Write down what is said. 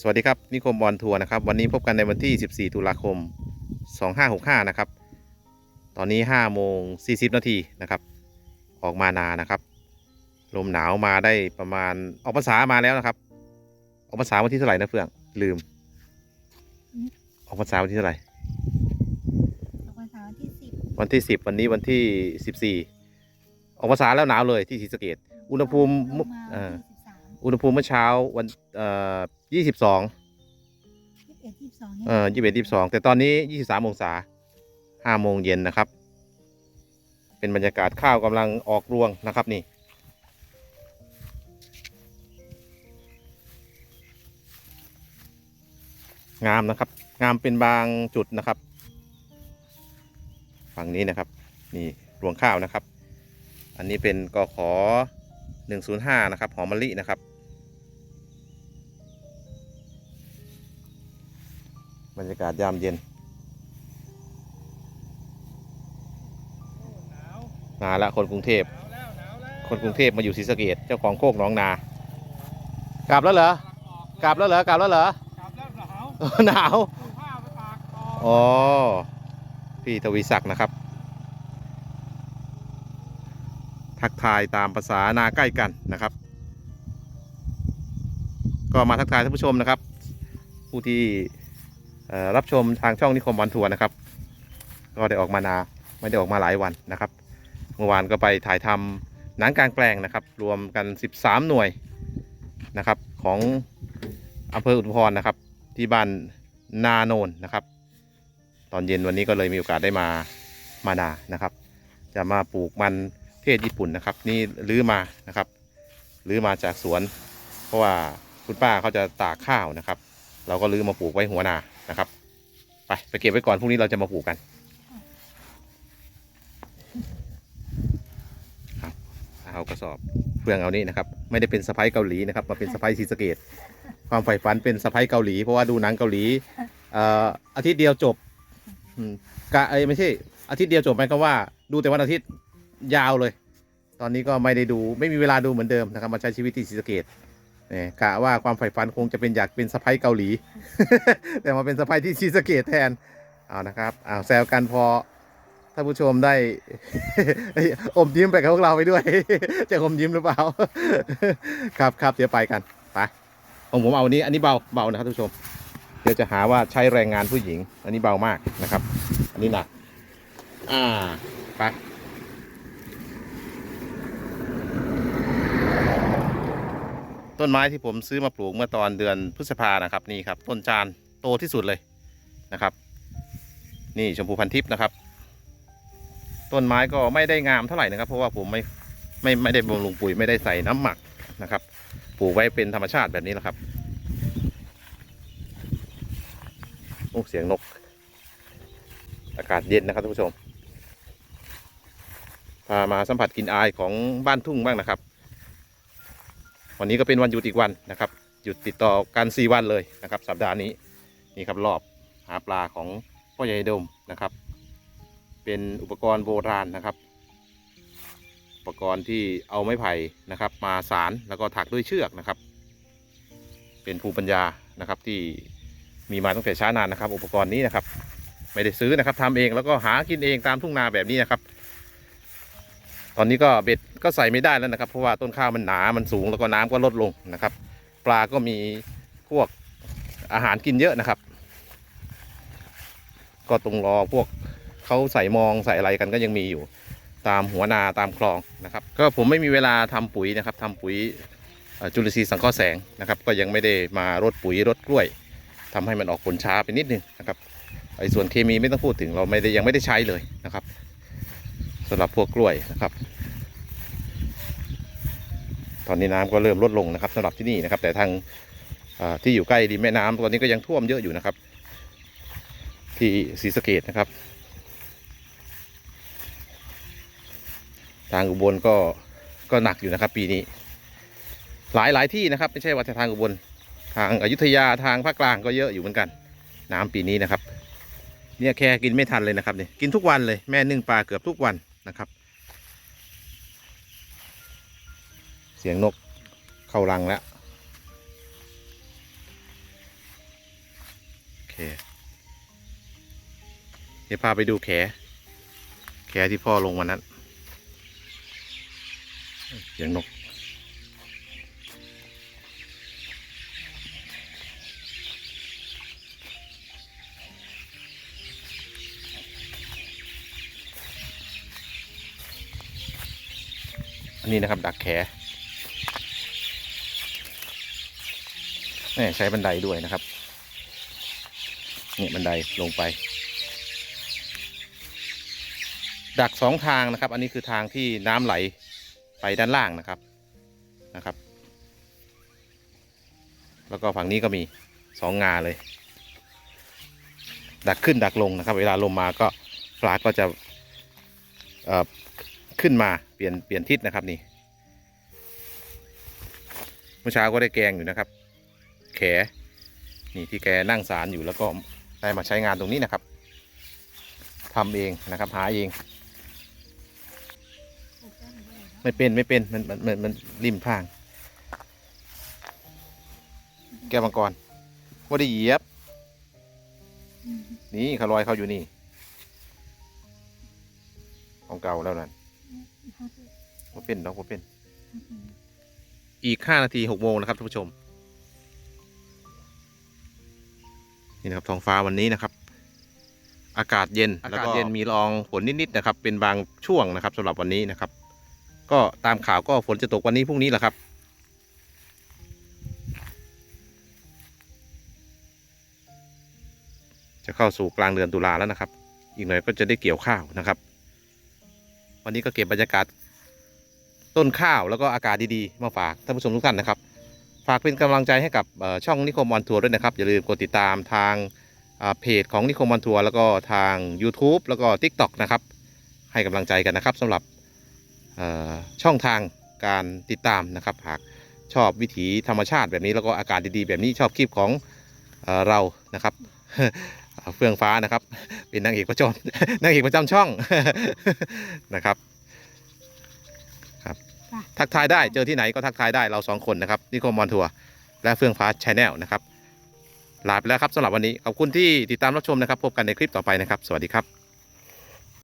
สวัสดีครับนิคมบอลทัวร์นะครับวันนี้พบกันในวันที่ 14 ตุลาคม 2565 นะครับ ตอนนี้5โมง 40 นาทีนะครับ ออกมานานะครับ ลมหนาวมาได้ประมาณออกภาษามาแล้วนะครับ ออกภาษาวันที่เท่าไหร่นะเฟื่องลืมอืมออกภาษาวันที่เท่าไหร่ออกวันเสาร์ที่สิบวันที่ 10 วันนี้วันที่ 14 ออกภาษาแล้วหนาวเลยที่ศรีสะเกดอุณหภูมิลงมาเอ่อวันที่สิบสามอุณหภูมิเมื่อเช้าวัน เอ่อ22ยี่สิบเอ็ดยี่สิบสองเออยี่สิบเอ็ดยี่สิบสองแต่ตอนนี้ยี่สิบสามองศาห้าโมงเย็นนะครับ เป็นบรรยากาศข้าวกำลังออกรวงนะครับนี่ งามนะครับ งามเป็นบางจุดนะครับ ฝั่งนี้นะครับ นี่รวงข้าวนะครับ อันนี้เป็นกขอหนึ่งศูนย์ห้านะครับหอมมะลินะครับ บรรยากาศยามเย็นหนาวมาละคนกรุงเทพหนาวแล้วหนาวแล้วคนกรุงเทพมาอยู่ศรีสะเกดเจ้าของโคกหน้องนา กลับแล้วเหรอ กลับแล้วเหรอ กลับแล้วเหรอกลับแล้วหนาวหนาวเอาผ้าไปตากต่ออ๋อ พี่ทวีศักดิ์นะครับ ทักทายตามภาษานาใกล้กันนะครับ ก็มาทักทายท่านผู้ชมนะครับ ผู้ที่เอ่อ รับชมทางช่องนิคมบอลทัวร์นะครับ ก็ได้ออกมานาไม่ได้ออกมาหลายวันนะครับ เมื่อวานก็ไปถ่ายทำหนังกลางแปลงนะครับ รวมกัน 13 หน่วยนะครับ ของอำเภออุทุมพรนะครับ ที่บ้านนาโนนนะครับ ตอนเย็นวันนี้ก็เลยมีโอกาสได้มามานานะครับ จะมาปลูกมันเทศญี่ปุ่นนะครับ นี่ลื้อมานะครับลื้อมาจากสวน เพราะว่าคุณป้าเขาจะตากข้าวนะครับ เราก็ลื้อมาปลูกไว้หัวนา นะครับ ไปไปเก็บไว้ก่อนพรุ่งนี้เราจะมาปลูกกันครับเอากระสอบเฟืองเอานี่นะครับ ไม่ได้เป็นสะพ้ายเกาหลีนะครับมาเป็นสะพ้ายศรีสะเกดความใฝ่ฝันเป็นสะพ้ายเกาหลี เพราะว่าดูหนังเกาหลีเอ่ออาทิตย์เดียวจบอืมกะเอ้ยไม่ใช่ อาทิตย์เดียวจบหมายความว่า ดูแต่วันอาทิตย์ยาวเลย ตอนนี้ก็ไม่ได้ดูไม่มีเวลาดูเหมือนเดิมนะครับ มาใช้ชีวิตที่ศรีสะเกด เนี่ยกะว่าความใฝ่ฝันคงจะเป็นอยากเป็นสะพ้ายเกาหลี แต่มาเป็นสะพ้ายที่ศรีสเกดแทนเอานะครับเอาแซวกันพอท่านผู้ชมได้ อมยิ้มไปกับพวกเราไปด้วย จะอมยิ้มหรือเปล่า ครับครับเดี๋ยวไปกันไปของผมเอาอันนี้อันนี้เบาเบานะครับท่านผู้ชม เดี๋ยวจะหาว่าใช้แรงงานผู้หญิง อันนี้เบามากนะครับ อันนี้หนักอ่าไป ต้นไม้ที่ผมซื้อมาปลูกเมื่อตอนเดือนพฤษภานะครับนี่ครับ ต้นจานโตที่สุดเลยนะครับ นี่ชมพูพันทิพย์นะครับ ต้นไม้ก็ไม่ได้งามเท่าไหร่นะครับ เพราะว่าผมไม่ไม่ไม่ได้บำรุงปุ๋ยไม่ได้ใส่น้ำหมักนะครับปลูกไว้เป็นธรรมชาติแบบนี้แหละครับโอ้เสียงนก อากาศเย็นนะครับท่านผู้ชมพามาสัมผัสกลิ่นอายของบ้านทุ่งบ้างนะครับ วันนี้ก็เป็นวันหยุดอีกวันนะครับหยุดติดต่อกันสี่วันเลยนะครับ สัปดาห์นี้นี่ครับรอบหาปลาของพ่อใหญ่ดมนะครับ เป็นอุปกรณ์โบราณนะครับ อุปกรณ์ที่เอาไม้ไผ่นะครับ มาสารแล้วก็ถักด้วยเชือกนะครับ เป็นภูมิปัญญานะครับที่มีมาตั้งแต่ช้านานนะครับ อุปกรณ์นี้นะครับ ไม่ได้ซื้อนะครับทำเองแล้วก็หากินเองตามทุ่งนาแบบนี้นะครับ ตอนนี้ก็เบ็ดก็ใส่ไม่ได้แล้วนะครับ เพราะว่าต้นข้าวมันหนา มันสูงแล้วก็น้ำก็ลดลงนะครับ ปลาก็มีพวกอาหารกินเยอะนะครับ ก็ตรงรอพวกเขาใส่มองใส่อะไรกันก็ยังมีอยู่ตามหัวนาตามคลองนะครับ ก็ผมไม่มีเวลาทำปุ๋ยนะครับทำปุ๋ยจุลินทรีย์สังเคราะห์แสงนะครับ ก็ยังไม่ได้มารดปุ๋ยรดกล้วยทำให้มันออกผลช้าไปนิดนึงนะครับไอ้ส่วนเคมีไม่ต้องพูดถึงเราไม่ได้ยังไม่ได้ใช้เลยนะครับ สำหรับพวกกล้วยนะครับ ตอนนี้น้ำก็เริ่มลดลงนะครับสำหรับที่นี่นะครับ แต่ทางที่อยู่ใกล้ริมแม่น้ำตอนนี้ก็ยังท่วมเยอะอยู่นะครับ ที่ศรีสะเกดนะครับ ทางอุบลก็ก็หนักอยู่นะครับ ปีนี้ หลายหลายที่นะครับไม่ใช่ว่าแต่ทางอุบลทางอยุธยาทางภาคกลางก็เยอะอยู่เหมือนกัน น้ำปีนี้นะครับ เนี่ยแค่กินไม่ทันเลยนะครับเนี่ยกินทุกวันเลยแม่นึ่งปลาเกือบทุกวัน นะครับ เสียงนกเข้ารังแล้วเดี๋ยวพาไปดูแข แขที่พ่อลงวันนั้น เสียงนก นนี้นะครับ ดักแขนี่ใช้บันไดด้วยนะครับเนี่ยบันไดลงไป ดักสองทางนะครับ อันนี้คือทางที่น้ำไหลไปด้านล่างนะครับนะครับ แล้วก็ฝั่งนี้ก็มีสองงาเลย ดักขึ้นดักลงนะครับ เวลาลมมาก็ปลาก็จะเอ่อ ขึ้นมาเปลี่ยนเปลี่ยนทิศนะครับนี่เมื่อเช้าก็ได้แกงอยู่นะครับ แขนี่ที่แกนั่งสารอยู่แล้วก็ได้มาใช้งานตรงนี้นะครับทำเองนะครับหาเอง ไม่เป็นไม่เป็นมันมันมันมันริมทาง แก้วมังกรว่าได้เหยียบ นี่ขาลอยเขาอยู่นี่ ของเก่าแล้วนั่น ว่าเป็นน้องว่าเป็นห้าสิบอีกห้านาทีหกโมงนะครับท่านผู้ชม นี่นะครับท้องฟ้าวันนี้นะครับ อากาศเย็นแล้วก็เย็นมีละอองฝนนิดๆนะครับ เป็นบางช่วงนะครับสำหรับวันนี้นะครับ ก็ตามข่าวก็ฝนจะตกวันนี้พรุ่งนี้แหละครับจะเข้าสู่กลางเดือนตุลาแล้วนะครับ อีกหน่อยก็จะได้เกี่ยวข้าวนะครับ วันนี้ก็เก็บบรรยากาศต้นข้าวแล้วก็อากาศดีๆ มาฝากท่านผู้ชมทุกท่านนะครับ ฝากเป็นกำลังใจให้กับช่องนิคมออนทัวร์ด้วยนะครับ อย่าลืมกดติดตามทางเพจของนิคมออนทัวร์แล้วก็ทาง YouTube แล้วก็ TikTok นะครับ ให้กำลังใจกันนะครับสำหรับช่องทางการติดตามนะครับ หากชอบวิถีธรรมชาติแบบนี้แล้วก็อากาศดีๆ แบบนี้ชอบคลิปของเอเรานะครับ เฟื่องฟ้านะครับ เป็นนางเอกประจำนางเอกประจำช่องนะครับ ทักทายได้เจอที่ไหนก็ทักทายได้เราสองคนนะครับนิโคมมอนทัวร์และเฟื่องฟ้าชแนลนะครับลาไปแล้วครับสำหรับวันนี้ขอบคุณที่ติดตามรับชมนะครับ พบกันในคลิปต่อไปนะครับ สวัสดีครับ